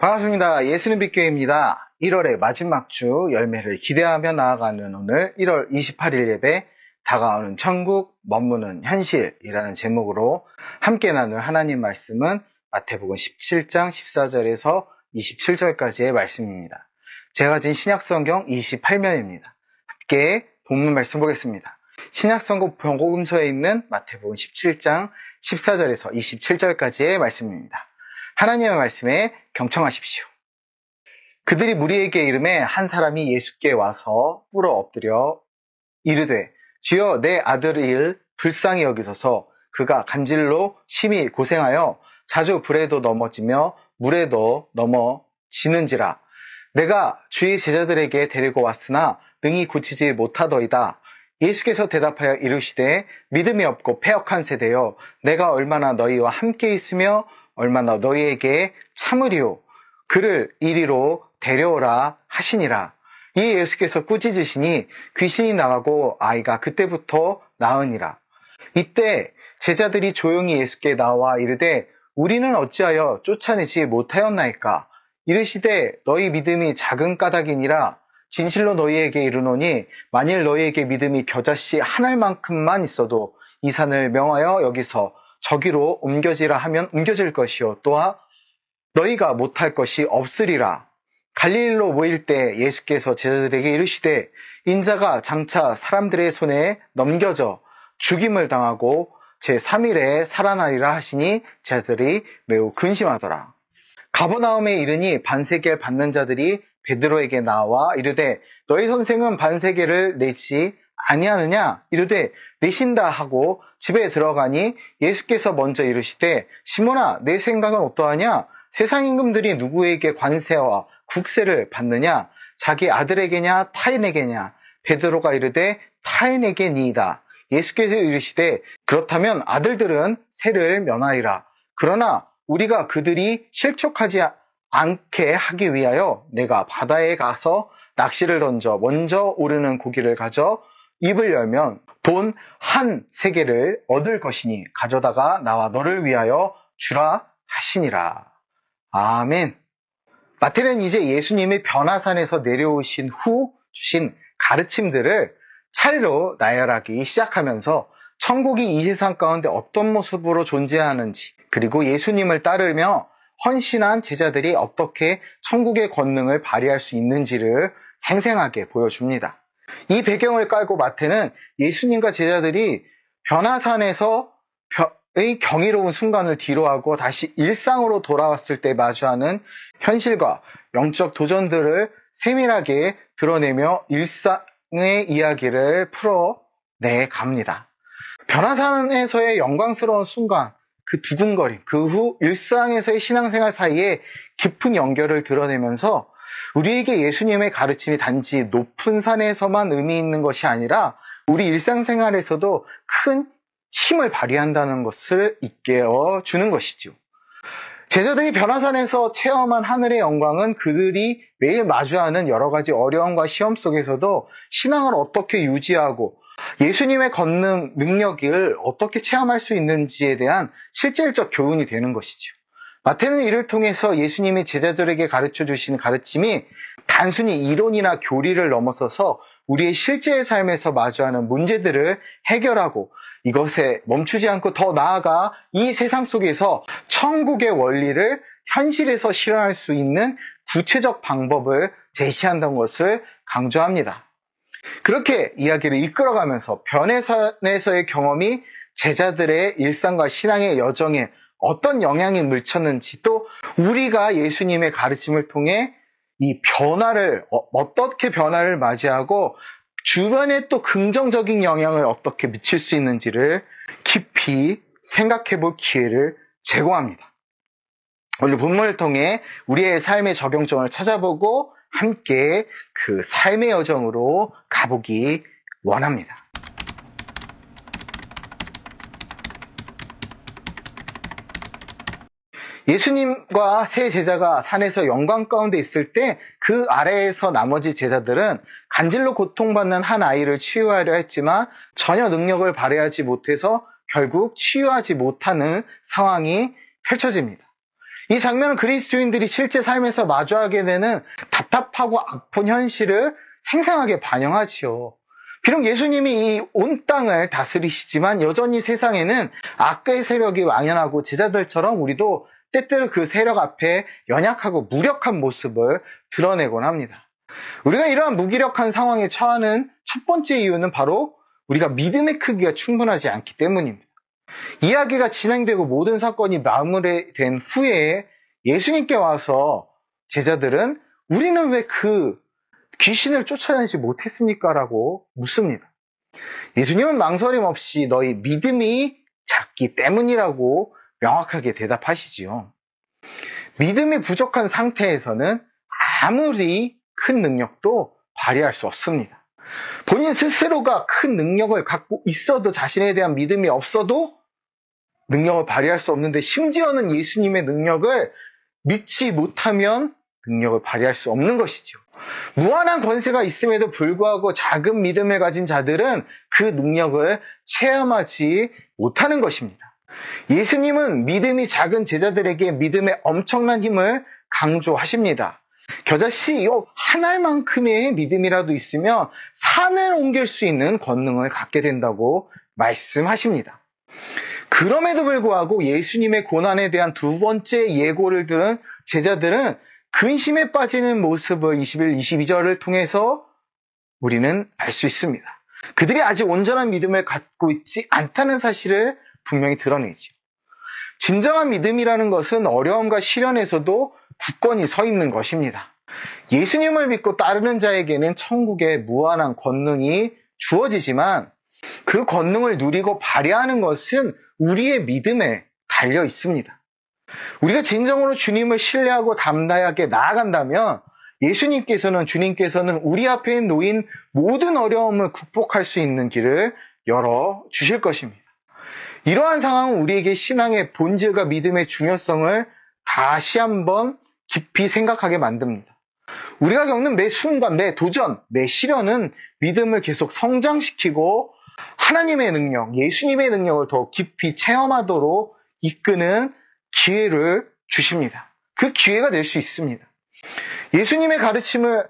반갑습니다. 예수는 빛교회입니다. 1월의 마지막 주 열매를 기대하며 나아가는 오늘 1월 28일 예배 다가오는 천국 머무는 현실이라는 제목으로 함께 나눌 하나님 말씀은 마태복음 17장 14절에서 27절까지의 말씀입니다. 제가 가진 신약성경 28면입니다. 함께 본문 말씀 보겠습니다. 신약성경 복음서에 있는 마태복음 17장 14절에서 27절까지의 말씀입니다. 하나님의 말씀에 경청하십시오. 그들이 무리에게 이름에 한 사람이 예수께 와서 꿇어 엎드려 이르되 주여 내 아들을 불쌍히 여기소서 그가 간질로 심히 고생하여 자주 불에도 넘어지며 물에도 넘어지는지라 내가 주의 제자들에게 데리고 왔으나 능히 고치지 못하더이다. 예수께서 대답하여 이르시되 믿음이 없고 패역한 세대여 내가 얼마나 너희와 함께 있으며 얼마나 너희에게 참으리오 그를 이리로 데려오라 하시니라. 이 예수께서 꾸짖으시니 귀신이 나가고 아이가 그때부터 나으니라. 이때 제자들이 조용히 예수께 나와 이르되 우리는 어찌하여 쫓아내지 못하였나이까? 이르시되 너희 믿음이 작은 까닭이니라. 진실로 너희에게 이르노니 만일 너희에게 믿음이 겨자씨 한 알만큼만 있어도 이 산을 명하여 여기서 저기로 옮겨지라 하면 옮겨질 것이요 또한 너희가 못할 것이 없으리라. 갈릴리로 모일 때 예수께서 제자들에게 이르시되 인자가 장차 사람들의 손에 넘겨져 죽임을 당하고 제3일에 살아나리라 하시니 제자들이 매우 근심하더라. 가버나움에 이르니 반세계를 받는 자들이 베드로에게 나와 이르되 너희 선생은 반세계를 내지 아니하느냐? 이르되 내신다 하고 집에 들어가니 예수께서 먼저 이르시되 시몬아 내 생각은 어떠하냐? 세상 임금들이 누구에게 관세와 국세를 받느냐? 자기 아들에게냐? 타인에게냐? 베드로가 이르되 타인에게 니이다. 예수께서 이르시되 그렇다면 아들들은 세를 면하리라 그러나 우리가 그들이 실족하지 않게 하기 위하여 내가 바다에 가서 낚시를 던져 먼저 오르는 고기를 가져 입을 열면 돈 한 세계를 얻을 것이니 가져다가 나와 너를 위하여 주라 하시니라. 아멘. 마태는 이제 예수님이 변화산에서 내려오신 후 주신 가르침들을 차례로 나열하기 시작하면서 천국이 이 세상 가운데 어떤 모습으로 존재하는지 그리고 예수님을 따르며 헌신한 제자들이 어떻게 천국의 권능을 발휘할 수 있는지를 생생하게 보여줍니다. 이 배경을 깔고 마태는 예수님과 제자들이 변화산에서 의 경이로운 순간을 뒤로하고 다시 일상으로 돌아왔을 때 마주하는 현실과 영적 도전들을 세밀하게 드러내며 일상의 이야기를 풀어내 갑니다. 변화산에서의 영광스러운 순간, 그 두근거림, 그 후 일상에서의 신앙생활 사이에 깊은 연결을 드러내면서 우리에게 예수님의 가르침이 단지 높은 산에서만 의미 있는 것이 아니라 우리 일상생활에서도 큰 힘을 발휘한다는 것을 이끌어 주는 것이죠. 제자들이 변화산에서 체험한 하늘의 영광은 그들이 매일 마주하는 여러 가지 어려움과 시험 속에서도 신앙을 어떻게 유지하고 예수님의 걷는 능력을 어떻게 체험할 수 있는지에 대한 실질적 교훈이 되는 것이죠. 마태는 이를 통해서 예수님이 제자들에게 가르쳐 주신 가르침이 단순히 이론이나 교리를 넘어서서 우리의 실제의 삶에서 마주하는 문제들을 해결하고 이것에 멈추지 않고 더 나아가 이 세상 속에서 천국의 원리를 현실에서 실현할 수 있는 구체적 방법을 제시한다는 것을 강조합니다. 그렇게 이야기를 이끌어가면서 변해산에서의 경험이 제자들의 일상과 신앙의 여정에 어떤 영향이 미쳤는지 또 우리가 예수님의 가르침을 통해 이 변화를 어, 떻게 변화를 맞이하고 주변에 또 긍정적인 영향을 어떻게 미칠 수 있는지를 깊이 생각해 볼 기회를 제공합니다. 오늘 본문을 통해 우리의 삶의 적용점을 찾아보고 함께 그 삶의 여정으로 가보기 원합니다. 예수님과 세 제자가 산에서 영광 가운데 있을 때 그 아래에서 나머지 제자들은 간질로 고통받는 한 아이를 치유하려 했지만 전혀 능력을 발휘하지 못해서 결국 치유하지 못하는 상황이 펼쳐집니다. 이 장면은 그리스도인들이 실제 삶에서 마주하게 되는 답답하고 아픈 현실을 생생하게 반영하지요. 비록 예수님이 이 온 땅을 다스리시지만 여전히 세상에는 악의 세력이 왕연하고 제자들처럼 우리도 때때로 그 세력 앞에 연약하고 무력한 모습을 드러내곤 합니다. 우리가 이러한 무기력한 상황에 처하는 첫 번째 이유는 바로 우리가 믿음의 크기가 충분하지 않기 때문입니다. 이야기가 진행되고 모든 사건이 마무리된 후에 예수님께 와서 제자들은 우리는 왜 그 귀신을 쫓아내지 못했습니까? 라고 묻습니다. 예수님은 망설임 없이 너희 믿음이 작기 때문이라고 명확하게 대답하시지요. 믿음이 부족한 상태에서는 아무리 큰 능력도 발휘할 수 없습니다. 본인 스스로가 큰 능력을 갖고 있어도 자신에 대한 믿음이 없어도 능력을 발휘할 수 없는데 심지어는 예수님의 능력을 믿지 못하면 능력을 발휘할 수 없는 것이죠. 무한한 권세가 있음에도 불구하고 작은 믿음을 가진 자들은 그 능력을 체험하지 못하는 것입니다. 예수님은 믿음이 작은 제자들에게 믿음의 엄청난 힘을 강조하십니다. 겨자씨 한 알만큼의 믿음이라도 있으면 산을 옮길 수 있는 권능을 갖게 된다고 말씀하십니다. 그럼에도 불구하고 예수님의 고난에 대한 두 번째 예고를 들은 제자들은 근심에 빠지는 모습을 21, 22절을 통해서 우리는 알 수 있습니다. 그들이 아직 온전한 믿음을 갖고 있지 않다는 사실을 분명히 드러내죠. 진정한 믿음이라는 것은 어려움과 시련에서도 굳건히 서 있는 것입니다. 예수님을 믿고 따르는 자에게는 천국의 무한한 권능이 주어지지만 그 권능을 누리고 발휘하는 것은 우리의 믿음에 달려 있습니다. 우리가 진정으로 주님을 신뢰하고 담대하게 나아간다면 예수님께서는 주님께서는 우리 앞에 놓인 모든 어려움을 극복할 수 있는 길을 열어 주실 것입니다. 이러한 상황은 우리에게 신앙의 본질과 믿음의 중요성을 다시 한번 깊이 생각하게 만듭니다. 우리가 겪는 매 순간, 매 도전, 매 시련은 믿음을 계속 성장시키고 하나님의 능력, 예수님의 능력을 더 깊이 체험하도록 이끄는 기회를 주십니다. 그 기회가 될 수 있습니다. 예수님의 가르침을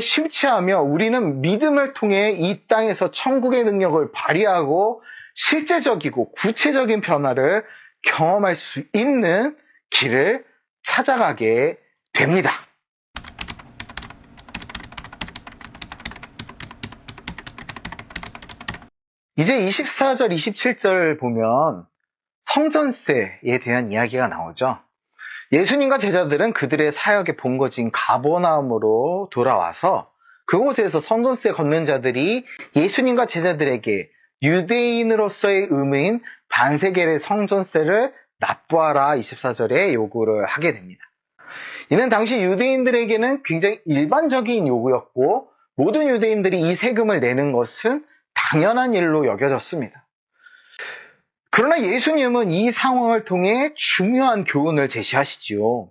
심취하며 우리는 믿음을 통해 이 땅에서 천국의 능력을 발휘하고 실제적이고 구체적인 변화를 경험할 수 있는 길을 찾아가게 됩니다. 이제 24절, 27절 보면 성전세에 대한 이야기가 나오죠. 예수님과 제자들은 그들의 사역의 본거지인 가보나움으로 돌아와서 그곳에서 성전세 걷는 자들이 예수님과 제자들에게 유대인으로서의 의무인 반세겔의 성전세를 납부하라 24절에 요구를 하게 됩니다. 이는 당시 유대인들에게는 굉장히 일반적인 요구였고 모든 유대인들이 이 세금을 내는 것은 당연한 일로 여겨졌습니다. 그러나 예수님은 이 상황을 통해 중요한 교훈을 제시하시지요.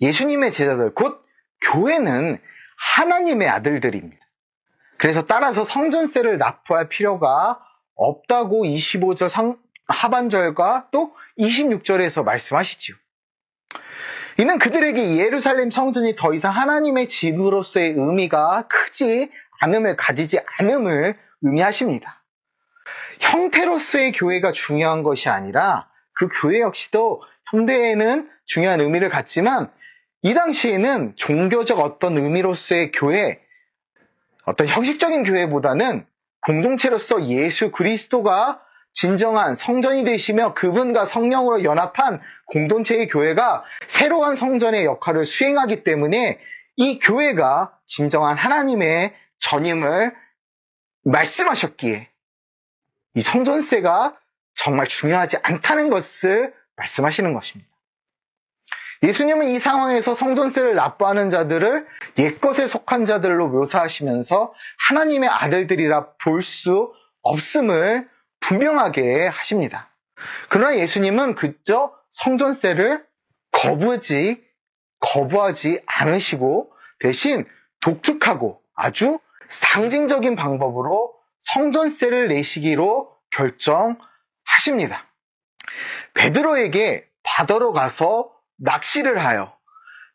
예수님의 제자들, 곧 교회는 하나님의 아들들입니다. 그래서 따라서 성전세를 납부할 필요가 없다고 25절 상, 하반절과 또 26절에서 말씀하시지요. 이는 그들에게 예루살렘 성전이 더 이상 하나님의 집으로서의 의미가 크지 않음을 가지지 않음을 의미하십니다. 형태로서의 교회가 중요한 것이 아니라 그 교회 역시도 현대에는 중요한 의미를 갖지만 이 당시에는 종교적 어떤 의미로서의 교회, 어떤 형식적인 교회보다는 공동체로서 예수 그리스도가 진정한 성전이 되시며 그분과 성령으로 연합한 공동체의 교회가 새로운 성전의 역할을 수행하기 때문에 이 교회가 진정한 하나님의 전임을 말씀하셨기에 이 성전세가 정말 중요하지 않다는 것을 말씀하시는 것입니다. 예수님은 이 상황에서 성전세를 납부하는 자들을 옛것에 속한 자들로 묘사하시면서 하나님의 아들들이라 볼 수 없음을 분명하게 하십니다. 그러나 예수님은 그저 성전세를 거부하지, 거부하지 않으시고 대신 독특하고 아주 상징적인 방법으로 성전세를 내시기로 결정하십니다. 베드로에게 바다로 가서 낚시를 하여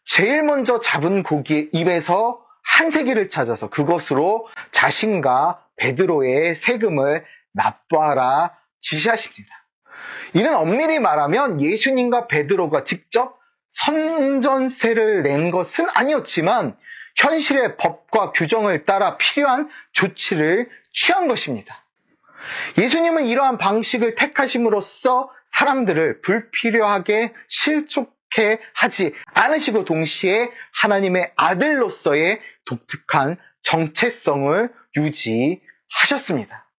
제일 먼저 잡은 고기의 입에서 한 세기를 찾아서 그것으로 자신과 베드로의 세금을 납부하라 지시하십니다. 이는 엄밀히 말하면 예수님과 베드로가 직접 선전세를 낸 것은 아니었지만 현실의 법과 규정을 따라 필요한 조치를 취한 것입니다. 예수님은 이러한 방식을 택하심으로써 사람들을 불필요하게 실족해 하지 않으시고 동시에 하나님의 아들로서의 독특한 정체성을 유지하셨습니다.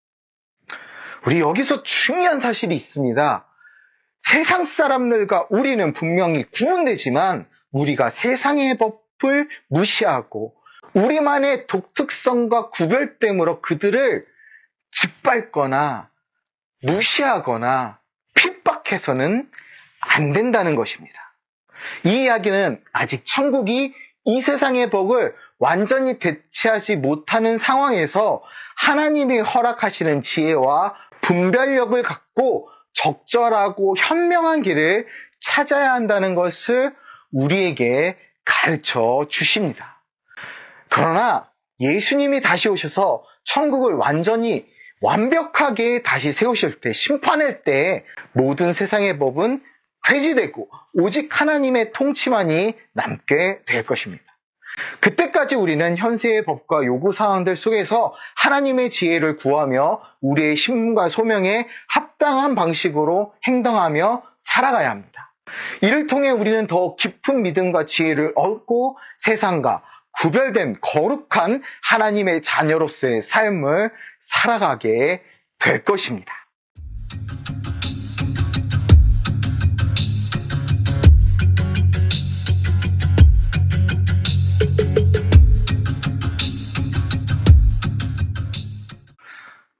우리 여기서 중요한 사실이 있습니다. 세상 사람들과 우리는 분명히 구분되지만 우리가 세상의 법 을 무시하고 우리만의 독특성과 구별됨으로 그들을 짓밟거나 무시하거나 핍박해서는 안 된다는 것입니다. 이 이야기는 아직 천국이 이 세상의 법을 완전히 대체하지 못하는 상황에서 하나님이 허락하시는 지혜와 분별력을 갖고 적절하고 현명한 길을 찾아야 한다는 것을 우리에게 가르쳐 주십니다. 그러나 예수님이 다시 오셔서 천국을 완전히 완벽하게 다시 세우실 때, 심판할 때 모든 세상의 법은 폐지되고 오직 하나님의 통치만이 남게 될 것입니다. 그때까지 우리는 현세의 법과 요구 사항들 속에서 하나님의 지혜를 구하며 우리의 신분과 소명에 합당한 방식으로 행동하며 살아가야 합니다. 이를 통해 우리는 더 깊은 믿음과 지혜를 얻고 세상과 구별된 거룩한 하나님의 자녀로서의 삶을 살아가게 될 것입니다.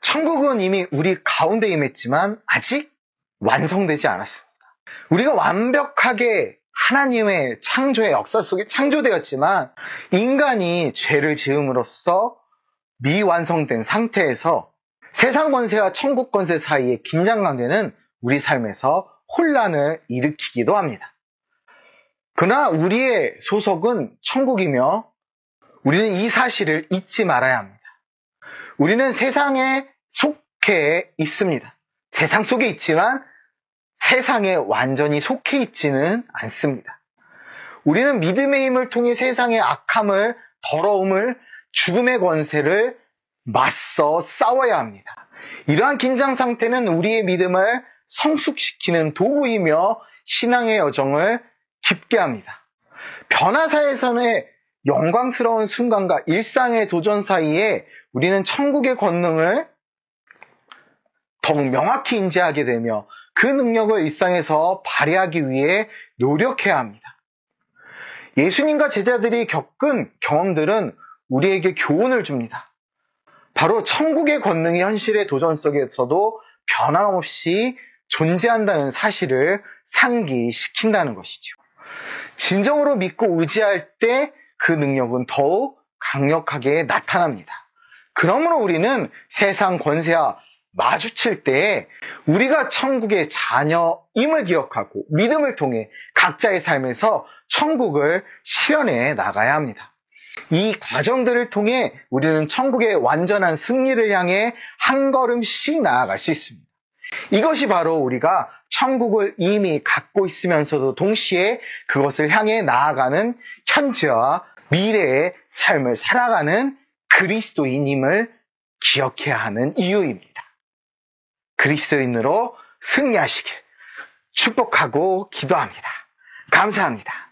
천국은 이미 우리 가운데 임했지만 아직 완성되지 않았습니다. 우리가 완벽하게 하나님의 창조의 역사 속에 창조되었지만 인간이 죄를 지음으로써 미완성된 상태에서 세상 권세와 천국 권세 사이의 긴장 관계는 우리 삶에서 혼란을 일으키기도 합니다. 그러나 우리의 소속은 천국이며 우리는 이 사실을 잊지 말아야 합니다. 우리는 세상에 속해 있습니다. 세상 속에 있지만 세상에 완전히 속해 있지는 않습니다. 우리는 믿음의 힘을 통해 세상의 악함을, 더러움을, 죽음의 권세를 맞서 싸워야 합니다. 이러한 긴장 상태는 우리의 믿음을 성숙시키는 도구이며 신앙의 여정을 깊게 합니다. 변화사에서의 영광스러운 순간과 일상의 도전 사이에 우리는 천국의 권능을 더욱 명확히 인지하게 되며 그 능력을 일상에서 발휘하기 위해 노력해야 합니다. 예수님과 제자들이 겪은 경험들은 우리에게 교훈을 줍니다. 바로 천국의 권능이 현실의 도전 속에서도 변함없이 존재한다는 사실을 상기시킨다는 것이죠. 진정으로 믿고 의지할 때 그 능력은 더욱 강력하게 나타납니다. 그러므로 우리는 세상 권세와 마주칠 때 우리가 천국의 자녀임을 기억하고 믿음을 통해 각자의 삶에서 천국을 실현해 나가야 합니다. 이 과정들을 통해 우리는 천국의 완전한 승리를 향해 한 걸음씩 나아갈 수 있습니다. 이것이 바로 우리가 천국을 이미 갖고 있으면서도 동시에 그것을 향해 나아가는 현재와 미래의 삶을 살아가는 그리스도인임을 기억해야 하는 이유입니다. 그리스도인으로 승리하시길 축복하고 기도합니다. 감사합니다.